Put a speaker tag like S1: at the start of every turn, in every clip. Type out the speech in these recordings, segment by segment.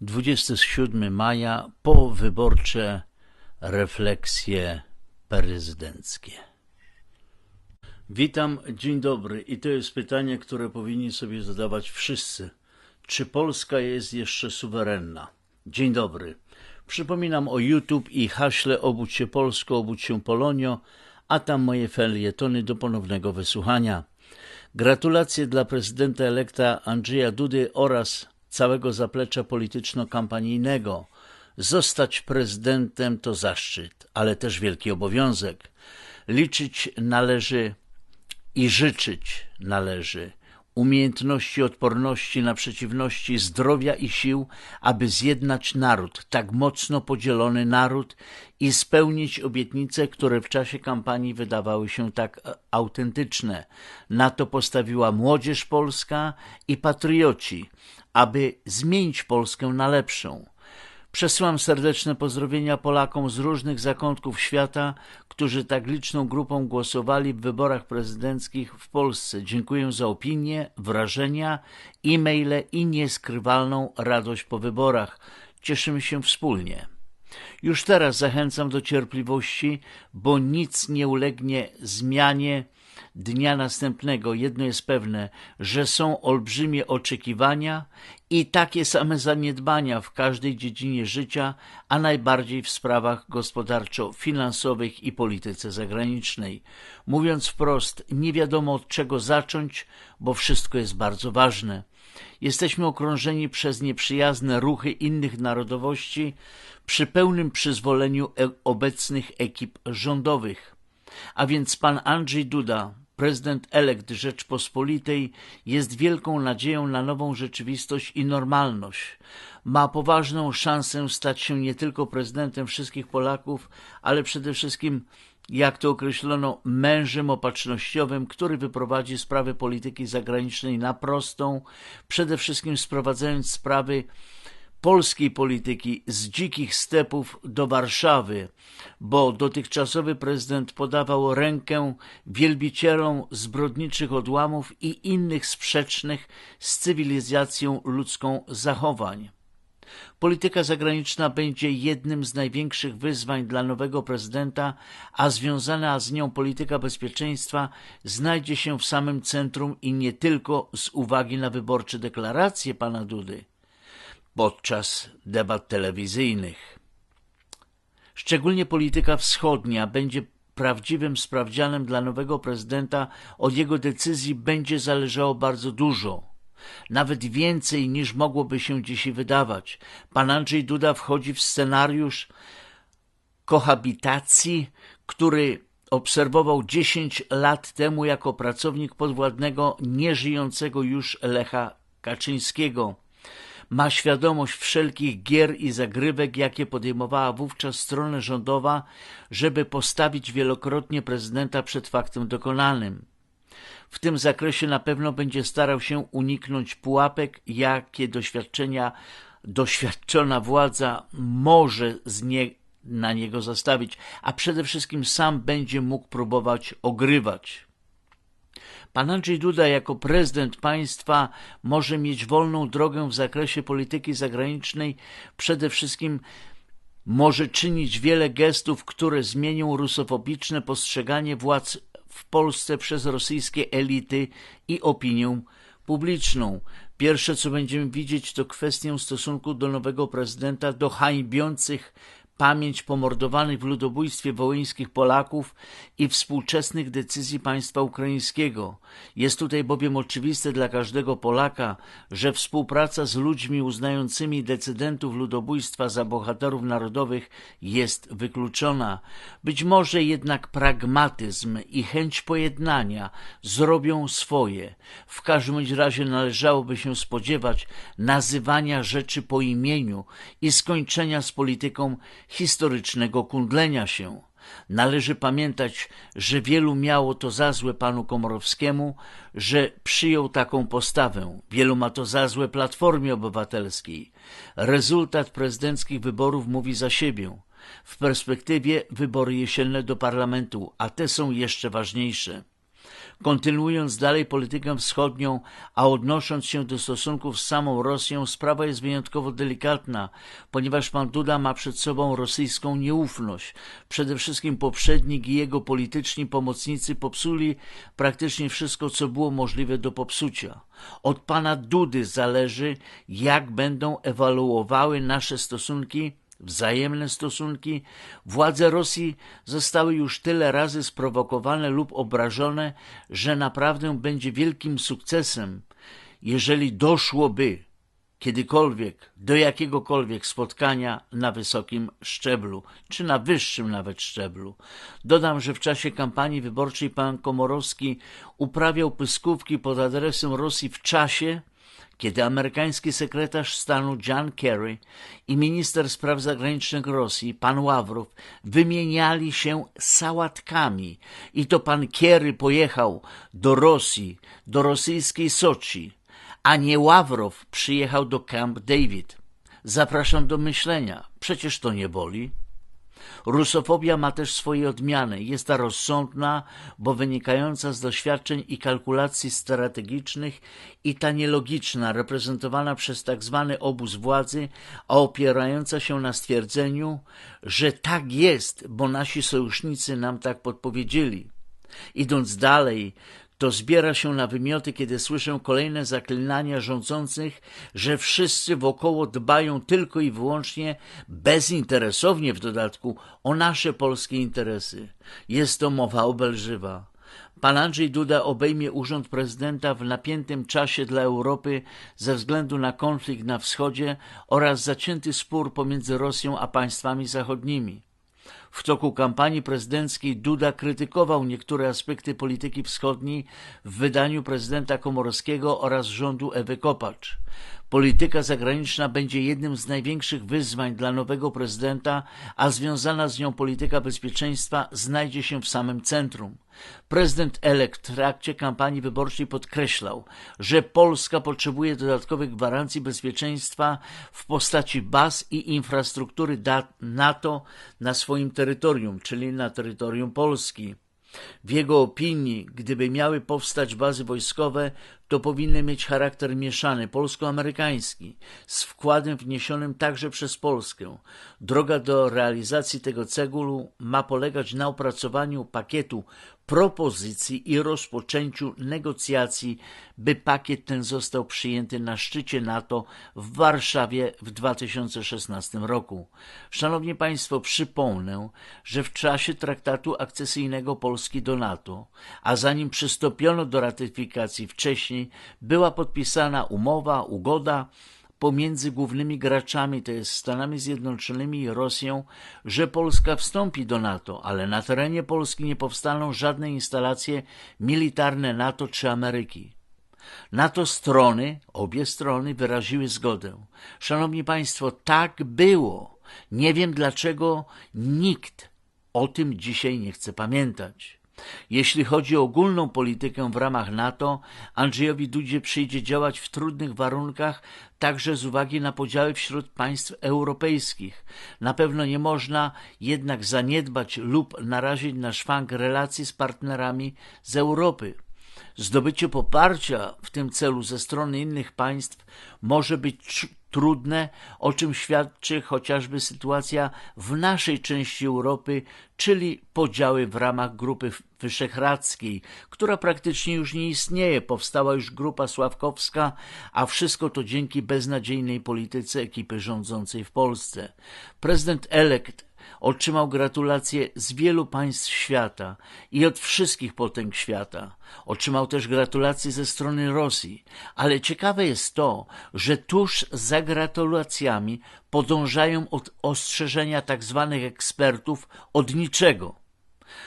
S1: 27 maja powyborcze refleksje prezydenckie. Witam, dzień dobry. I to jest pytanie, które powinni sobie zadawać wszyscy. Czy Polska jest jeszcze suwerenna? Dzień dobry. Przypominam o YouTube i haśle Obudź się Polsko, obudź się Polonio, a tam moje felietony do ponownego wysłuchania. Gratulacje dla prezydenta elekta Andrzeja Dudy oraz całego zaplecza polityczno-kampanijnego. Zostać prezydentem to zaszczyt, ale też wielki obowiązek. Liczyć należy i życzyć należy umiejętności odporności na przeciwności, zdrowia i sił, aby zjednać naród, tak mocno podzielony naród i spełnić obietnice, które w czasie kampanii wydawały się tak autentyczne. Na to postawiła młodzież polska i patrioci, aby zmienić Polskę na lepszą. Przesyłam serdeczne pozdrowienia Polakom z różnych zakątków świata, którzy tak liczną grupą głosowali w wyborach prezydenckich w Polsce. Dziękuję za opinie, wrażenia, e-maile i nieskrywalną radość po wyborach. Cieszymy się wspólnie. Już teraz zachęcam do cierpliwości, bo nic nie ulegnie zmianie dnia następnego jedno jest pewne, że są olbrzymie oczekiwania i takie same zaniedbania w każdej dziedzinie życia, a najbardziej w sprawach gospodarczo-finansowych i polityce zagranicznej. Mówiąc wprost, nie wiadomo od czego zacząć, bo wszystko jest bardzo ważne. Jesteśmy okrążeni przez nieprzyjazne ruchy innych narodowości przy pełnym przyzwoleniu e- obecnych ekip rządowych. A więc pan Andrzej Duda, prezydent elekt Rzeczpospolitej, jest wielką nadzieją na nową rzeczywistość i normalność. Ma poważną szansę stać się nie tylko prezydentem wszystkich Polaków, ale przede wszystkim jak to określono, mężem opatrznościowym, który wyprowadzi sprawy polityki zagranicznej na prostą, przede wszystkim sprowadzając sprawy polskiej polityki z dzikich stepów do Warszawy, bo dotychczasowy prezydent podawał rękę wielbicielom zbrodniczych odłamów i innych sprzecznych z cywilizacją ludzką zachowań. Polityka zagraniczna będzie jednym z największych wyzwań dla nowego prezydenta, a związana z nią polityka bezpieczeństwa znajdzie się w samym centrum i nie tylko z uwagi na wyborcze deklaracje pana Dudy podczas debat telewizyjnych. Szczególnie polityka wschodnia będzie prawdziwym sprawdzianem dla nowego prezydenta. Od jego decyzji będzie zależało bardzo dużo. Nawet więcej niż mogłoby się dzisiaj wydawać. Pan Andrzej Duda wchodzi w scenariusz kohabitacji, który obserwował 10 lat temu jako pracownik podwładnego nieżyjącego już Lecha Kaczyńskiego ma świadomość wszelkich gier i zagrywek, jakie podejmowała wówczas strona rządowa, żeby postawić wielokrotnie prezydenta przed faktem dokonanym. W tym zakresie na pewno będzie starał się uniknąć pułapek, jakie doświadczenia doświadczona władza może z nie, na niego zastawić, a przede wszystkim sam będzie mógł próbować ogrywać. Pan Andrzej Duda jako prezydent państwa może mieć wolną drogę w zakresie polityki zagranicznej. Przede wszystkim może czynić wiele gestów, które zmienią rusofobiczne postrzeganie władz w Polsce przez rosyjskie elity i opinię publiczną. Pierwsze, co będziemy widzieć, to kwestię stosunku do nowego prezydenta, do hańbiących pamięć pomordowanych w ludobójstwie wołyńskich Polaków i współczesnych decyzji państwa ukraińskiego. Jest tutaj bowiem oczywiste dla każdego Polaka, że współpraca z ludźmi uznającymi decydentów ludobójstwa za bohaterów narodowych jest wykluczona. Być może jednak pragmatyzm i chęć pojednania zrobią swoje. W każdym razie należałoby się spodziewać nazywania rzeczy po imieniu i skończenia z polityką historycznego kundlenia się. Należy pamiętać, że wielu miało to za złe panu Komorowskiemu, że przyjął taką postawę. Wielu ma to za złe Platformie Obywatelskiej. Rezultat prezydenckich wyborów mówi za siebie. W perspektywie wybory jesienne do parlamentu, a te są jeszcze ważniejsze. Kontynuując dalej politykę wschodnią, a odnosząc się do stosunków z samą Rosją, sprawa jest wyjątkowo delikatna, ponieważ pan Duda ma przed sobą rosyjską nieufność. Przede wszystkim poprzednik i jego polityczni pomocnicy popsuli praktycznie wszystko, co było możliwe do popsucia. Od pana Dudy zależy, jak będą ewaluowały nasze stosunki wzajemne stosunki, władze Rosji zostały już tyle razy sprowokowane lub obrażone, że naprawdę będzie wielkim sukcesem, jeżeli doszłoby kiedykolwiek do jakiegokolwiek spotkania na wysokim szczeblu, czy na wyższym nawet szczeblu. Dodam, że w czasie kampanii wyborczej pan Komorowski uprawiał pyskówki pod adresem Rosji w czasie, kiedy amerykański sekretarz stanu John Kerry i minister spraw zagranicznych Rosji, pan Ławrow, wymieniali się sałatkami i to pan Kerry pojechał do Rosji, do rosyjskiej Soczi, a nie Ławrow przyjechał do Camp David. Zapraszam do myślenia. Przecież to nie boli. Rusofobia ma też swoje odmiany. Jest ta rozsądna, bo wynikająca z doświadczeń i kalkulacji strategicznych i ta nielogiczna, reprezentowana przez tak zwany obóz władzy, a opierająca się na stwierdzeniu, że tak jest, bo nasi sojusznicy nam tak podpowiedzieli. Idąc dalej, to zbiera się na wymioty, kiedy słyszę kolejne zaklinania rządzących, że wszyscy wokoło dbają tylko i wyłącznie, bezinteresownie w dodatku, o nasze polskie interesy. Jest to mowa obelżywa. Pan Andrzej Duda obejmie urząd prezydenta w napiętym czasie dla Europy ze względu na konflikt na wschodzie oraz zacięty spór pomiędzy Rosją a państwami zachodnimi. W toku kampanii prezydenckiej Duda krytykował niektóre aspekty polityki wschodniej w wydaniu prezydenta Komorowskiego oraz rządu Ewy Kopacz. Polityka zagraniczna będzie jednym z największych wyzwań dla nowego prezydenta, a związana z nią polityka bezpieczeństwa znajdzie się w samym centrum. Prezydent elekt w trakcie kampanii wyborczej podkreślał, że Polska potrzebuje dodatkowych gwarancji bezpieczeństwa w postaci baz i infrastruktury NATO na swoim terytorium, czyli na terytorium Polski. W jego opinii, gdyby miały powstać bazy wojskowe, to powinny mieć charakter mieszany, polsko-amerykański, z wkładem wniesionym także przez Polskę. Droga do realizacji tego cegulu ma polegać na opracowaniu pakietu propozycji i rozpoczęciu negocjacji, by pakiet ten został przyjęty na szczycie NATO w Warszawie w 2016 roku. Szanowni Państwo, przypomnę, że w czasie traktatu akcesyjnego Polski do NATO, a zanim przystąpiono do ratyfikacji wcześniej, była podpisana umowa, ugoda, pomiędzy głównymi graczami, to jest Stanami Zjednoczonymi i Rosją, że Polska wstąpi do NATO, ale na terenie Polski nie powstaną żadne instalacje militarne NATO czy Ameryki. Na to strony, obie strony wyraziły zgodę. Szanowni Państwo, tak było. Nie wiem dlaczego nikt o tym dzisiaj nie chce pamiętać. Jeśli chodzi o ogólną politykę w ramach NATO, Andrzejowi Dudzie przyjdzie działać w trudnych warunkach, także z uwagi na podziały wśród państw europejskich. Na pewno nie można jednak zaniedbać lub narazić na szwank relacji z partnerami z Europy. Zdobycie poparcia w tym celu ze strony innych państw może być trudne, o czym świadczy chociażby sytuacja w naszej części Europy, czyli podziały w ramach Grupy Wyszehradzkiej, która praktycznie już nie istnieje. Powstała już Grupa Sławkowska, a wszystko to dzięki beznadziejnej polityce ekipy rządzącej w Polsce. Prezydent elekt Otrzymał gratulacje z wielu państw świata i od wszystkich potęg świata. Otrzymał też gratulacje ze strony Rosji, ale ciekawe jest to, że tuż za gratulacjami podążają od ostrzeżenia tak zwanych ekspertów od niczego.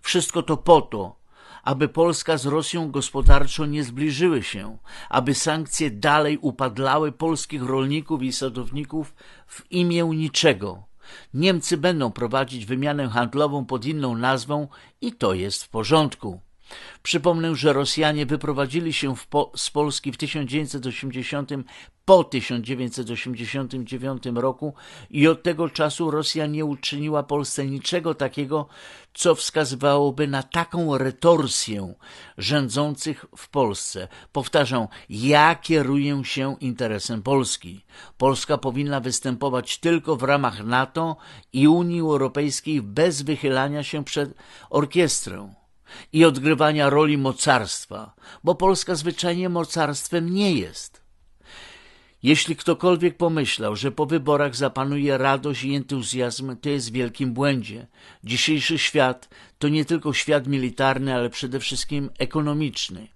S1: Wszystko to po to, aby Polska z Rosją gospodarczo nie zbliżyły się, aby sankcje dalej upadlały polskich rolników i sadowników w imię niczego. Niemcy będą prowadzić wymianę handlową pod inną nazwą i to jest w porządku. Przypomnę, że Rosjanie wyprowadzili się po, z Polski w 1980 po 1989 roku i od tego czasu Rosja nie uczyniła Polsce niczego takiego, co wskazywałoby na taką retorsję rządzących w Polsce. Powtarzam, ja kieruję się interesem Polski. Polska powinna występować tylko w ramach NATO i Unii Europejskiej bez wychylania się przed orkiestrą i odgrywania roli mocarstwa, bo Polska zwyczajnie mocarstwem nie jest. Jeśli ktokolwiek pomyślał, że po wyborach zapanuje radość i entuzjazm, to jest w wielkim błędzie. Dzisiejszy świat to nie tylko świat militarny, ale przede wszystkim ekonomiczny.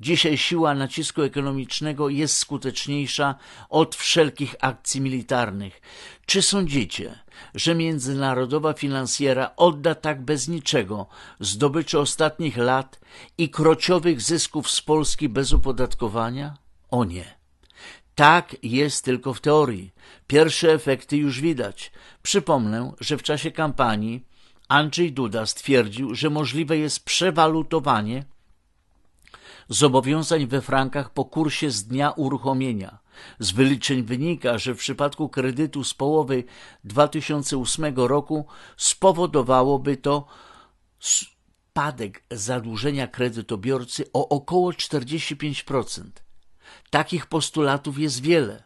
S1: Dzisiaj siła nacisku ekonomicznego jest skuteczniejsza od wszelkich akcji militarnych. Czy sądzicie, że międzynarodowa finansjera odda tak bez niczego zdobyczy ostatnich lat i krociowych zysków z Polski bez opodatkowania? O nie. Tak jest tylko w teorii. Pierwsze efekty już widać. Przypomnę, że w czasie kampanii Andrzej Duda stwierdził, że możliwe jest przewalutowanie zobowiązań we frankach po kursie z dnia uruchomienia. Z wyliczeń wynika, że w przypadku kredytu z połowy 2008 roku spowodowałoby to spadek zadłużenia kredytobiorcy o około 45%. Takich postulatów jest wiele.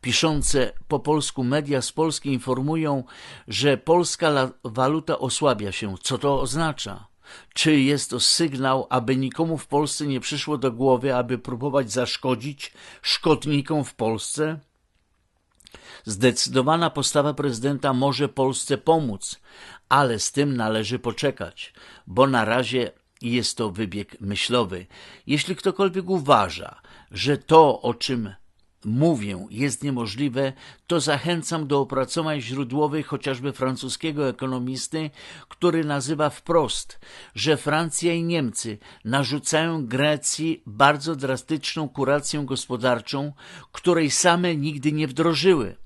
S1: Piszące po polsku media z Polski informują, że polska waluta osłabia się. Co to oznacza? Czy jest to sygnał, aby nikomu w Polsce nie przyszło do głowy, aby próbować zaszkodzić szkodnikom w Polsce? Zdecydowana postawa prezydenta może Polsce pomóc, ale z tym należy poczekać, bo na razie jest to wybieg myślowy. Jeśli ktokolwiek uważa, że to, o czym mówię, jest niemożliwe, to zachęcam do opracowań źródłowych chociażby francuskiego ekonomisty, który nazywa wprost, że Francja i Niemcy narzucają Grecji bardzo drastyczną kurację gospodarczą, której same nigdy nie wdrożyły.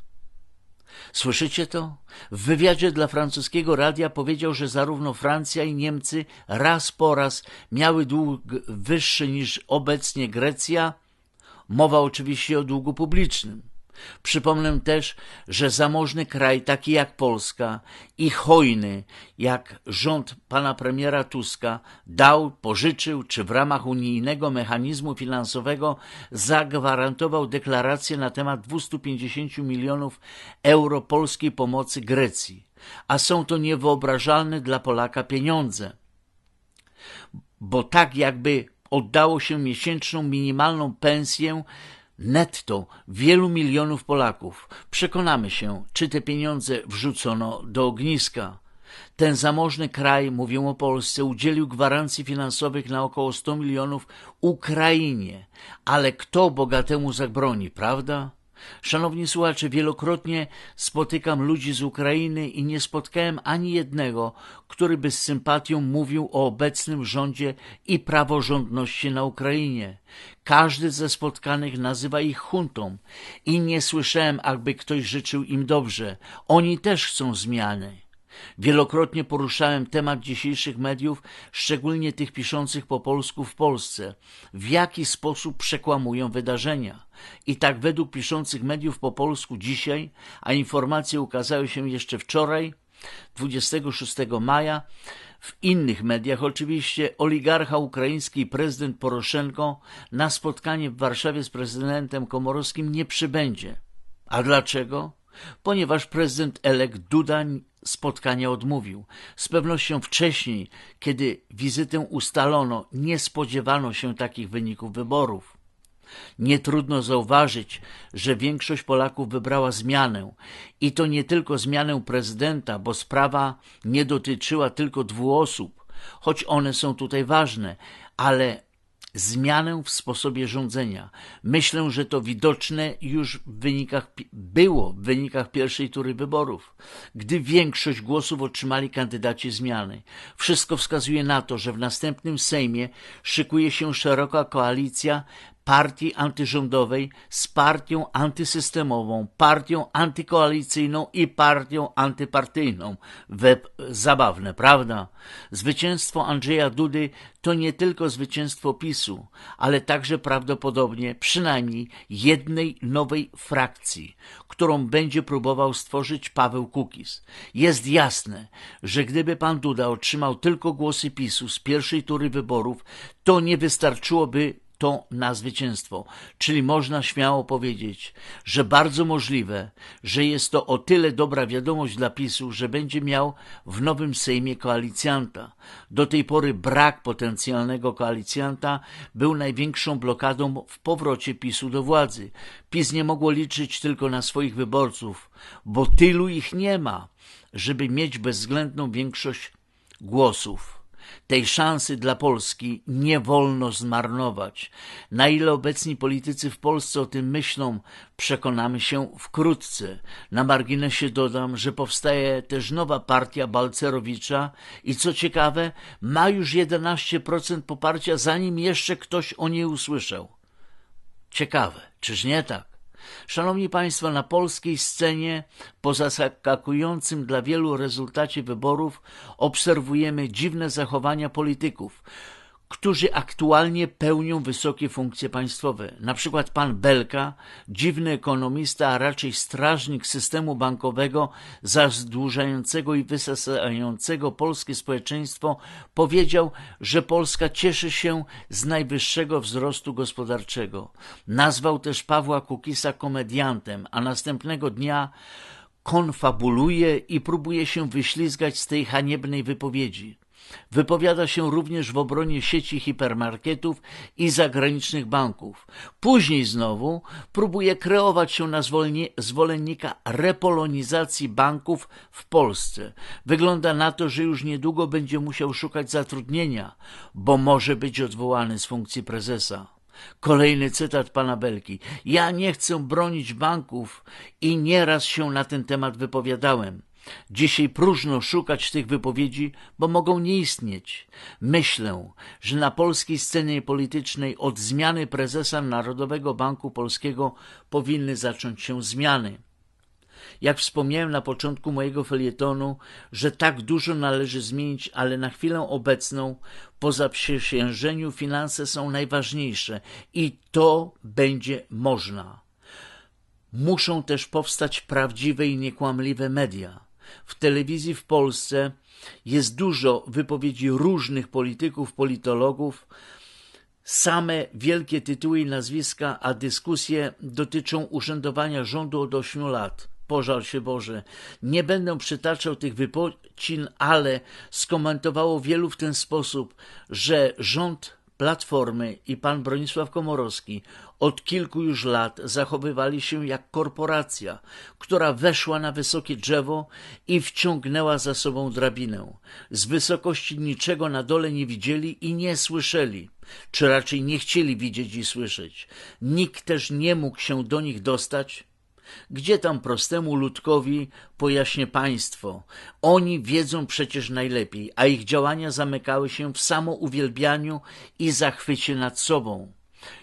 S1: Słyszycie to? W wywiadzie dla francuskiego radia powiedział, że zarówno Francja i Niemcy raz po raz miały dług wyższy niż obecnie Grecja, Mowa oczywiście o długu publicznym. Przypomnę też, że zamożny kraj taki jak Polska i hojny jak rząd pana premiera Tuska dał, pożyczył czy w ramach unijnego mechanizmu finansowego zagwarantował deklarację na temat 250 milionów euro polskiej pomocy Grecji. A są to niewyobrażalne dla Polaka pieniądze. Bo tak jakby oddało się miesięczną minimalną pensję netto wielu milionów Polaków. Przekonamy się, czy te pieniądze wrzucono do ogniska. Ten zamożny kraj, mówię o Polsce, udzielił gwarancji finansowych na około 100 milionów Ukrainie. Ale kto bogatemu zabroni, prawda? Szanowni słuchacze, wielokrotnie spotykam ludzi z Ukrainy i nie spotkałem ani jednego, który by z sympatią mówił o obecnym rządzie i praworządności na Ukrainie. Każdy ze spotkanych nazywa ich huntą i nie słyszałem, aby ktoś życzył im dobrze. Oni też chcą zmiany. Wielokrotnie poruszałem temat dzisiejszych mediów, szczególnie tych piszących po polsku w Polsce. W jaki sposób przekłamują wydarzenia. I tak według piszących mediów po polsku dzisiaj, a informacje ukazały się jeszcze wczoraj, 26 maja, w innych mediach oczywiście oligarcha ukraiński i prezydent Poroszenko na spotkanie w Warszawie z prezydentem Komorowskim nie przybędzie. A dlaczego? Ponieważ prezydent Elek Duda spotkania odmówił. Z pewnością wcześniej, kiedy wizytę ustalono, nie spodziewano się takich wyników wyborów. Nie trudno zauważyć, że większość Polaków wybrała zmianę i to nie tylko zmianę prezydenta, bo sprawa nie dotyczyła tylko dwóch osób, choć one są tutaj ważne, ale zmianę w sposobie rządzenia. Myślę, że to widoczne już w wynikach, było w wynikach pierwszej tury wyborów, gdy większość głosów otrzymali kandydaci zmiany. Wszystko wskazuje na to, że w następnym Sejmie szykuje się szeroka koalicja partii antyrządowej z partią antysystemową, partią antykoalicyjną i partią antypartyjną. Web zabawne, prawda? Zwycięstwo Andrzeja Dudy to nie tylko zwycięstwo PiSu, ale także prawdopodobnie przynajmniej jednej nowej frakcji, którą będzie próbował stworzyć Paweł Kukiz. Jest jasne, że gdyby pan Duda otrzymał tylko głosy PiSu z pierwszej tury wyborów, to nie wystarczyłoby to na zwycięstwo. Czyli można śmiało powiedzieć, że bardzo możliwe, że jest to o tyle dobra wiadomość dla PiSu, że będzie miał w nowym Sejmie koalicjanta. Do tej pory brak potencjalnego koalicjanta był największą blokadą w powrocie PiSu do władzy. PiS nie mogło liczyć tylko na swoich wyborców, bo tylu ich nie ma, żeby mieć bezwzględną większość głosów. Tej szansy dla Polski nie wolno zmarnować. Na ile obecni politycy w Polsce o tym myślą, przekonamy się wkrótce. Na marginesie dodam, że powstaje też nowa partia Balcerowicza i co ciekawe, ma już 11% poparcia, zanim jeszcze ktoś o niej usłyszał. Ciekawe, czyż nie tak? Szanowni Państwo, na polskiej scenie, po zaskakującym dla wielu rezultacie wyborów, obserwujemy dziwne zachowania polityków, którzy aktualnie pełnią wysokie funkcje państwowe. Na przykład pan Belka, dziwny ekonomista, a raczej strażnik systemu bankowego zadłużającego i wysysającego polskie społeczeństwo, powiedział, że Polska cieszy się z najwyższego wzrostu gospodarczego. Nazwał też Pawła Kukisa komediantem, a następnego dnia konfabuluje i próbuje się wyślizgać z tej haniebnej wypowiedzi. Wypowiada się również w obronie sieci hipermarketów i zagranicznych banków. Później znowu próbuje kreować się na zwolennika repolonizacji banków w Polsce. Wygląda na to, że już niedługo będzie musiał szukać zatrudnienia, bo może być odwołany z funkcji prezesa. Kolejny cytat pana Belki. Ja nie chcę bronić banków i nieraz się na ten temat wypowiadałem. Dzisiaj próżno szukać tych wypowiedzi, bo mogą nie istnieć. Myślę, że na polskiej scenie politycznej od zmiany prezesa Narodowego Banku Polskiego powinny zacząć się zmiany. Jak wspomniałem na początku mojego felietonu, że tak dużo należy zmienić, ale na chwilę obecną, po zaprzysiężeniu, finanse są najważniejsze i to będzie można. Muszą też powstać prawdziwe i niekłamliwe media w telewizji w Polsce jest dużo wypowiedzi różnych polityków, politologów, same wielkie tytuły i nazwiska, a dyskusje dotyczą urzędowania rządu od ośmiu lat. Pożal się Boże. Nie będę przytaczał tych wypocin, ale skomentowało wielu w ten sposób, że rząd Platformy i pan Bronisław Komorowski od kilku już lat zachowywali się jak korporacja, która weszła na wysokie drzewo i wciągnęła za sobą drabinę. Z wysokości niczego na dole nie widzieli i nie słyszeli, czy raczej nie chcieli widzieć i słyszeć. Nikt też nie mógł się do nich dostać, gdzie tam prostemu ludkowi pojaśnie państwo? Oni wiedzą przecież najlepiej, a ich działania zamykały się w samouwielbianiu i zachwycie nad sobą.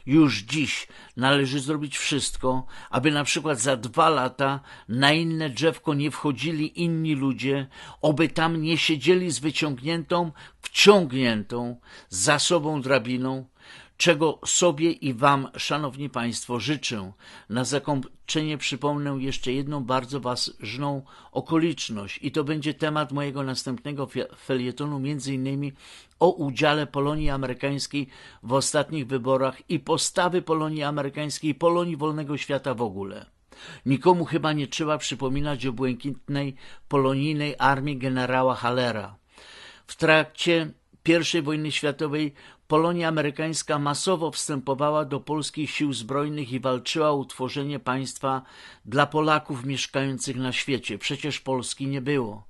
S1: Już dziś należy zrobić wszystko, aby na przykład za dwa lata na inne drzewko nie wchodzili inni ludzie, oby tam nie siedzieli z wyciągniętą, wciągniętą za sobą drabiną, czego sobie i Wam, Szanowni Państwo, życzę. Na zakończenie przypomnę jeszcze jedną bardzo ważną okoliczność i to będzie temat mojego następnego felietonu, między innymi o udziale Polonii Amerykańskiej w ostatnich wyborach i postawy Polonii Amerykańskiej, Polonii wolnego świata w ogóle. Nikomu chyba nie trzeba przypominać o błękitnej polonijnej armii generała Hallera. W trakcie I wojny światowej Polonia amerykańska masowo wstępowała do polskich sił zbrojnych i walczyła o utworzenie państwa dla Polaków mieszkających na świecie. Przecież Polski nie było.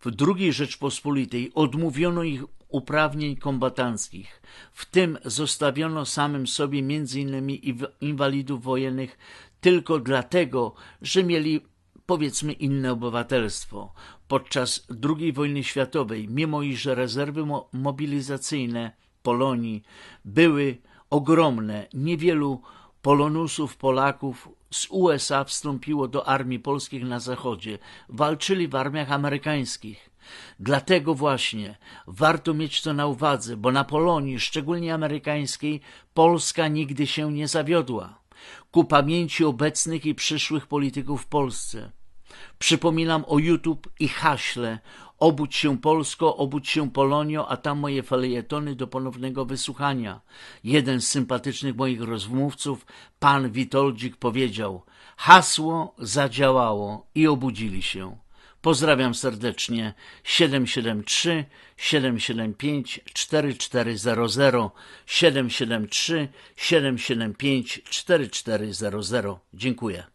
S1: W II Rzeczpospolitej odmówiono ich uprawnień kombatanckich. W tym zostawiono samym sobie m.in. inwalidów wojennych tylko dlatego, że mieli powiedzmy inne obywatelstwo. Podczas II wojny światowej, mimo iż rezerwy mobilizacyjne Polonii były ogromne. Niewielu polonusów, Polaków z USA wstąpiło do armii polskich na zachodzie. Walczyli w armiach amerykańskich. Dlatego właśnie warto mieć to na uwadze, bo na Polonii, szczególnie amerykańskiej, Polska nigdy się nie zawiodła. Ku pamięci obecnych i przyszłych polityków w Polsce. Przypominam o YouTube i haśle Obudź się Polsko, obudź się Polonio, a tam moje felietony do ponownego wysłuchania. Jeden z sympatycznych moich rozmówców, pan Witoldzik, powiedział Hasło zadziałało i obudzili się. Pozdrawiam serdecznie 773 775 4400 773 775 4400. Dziękuję.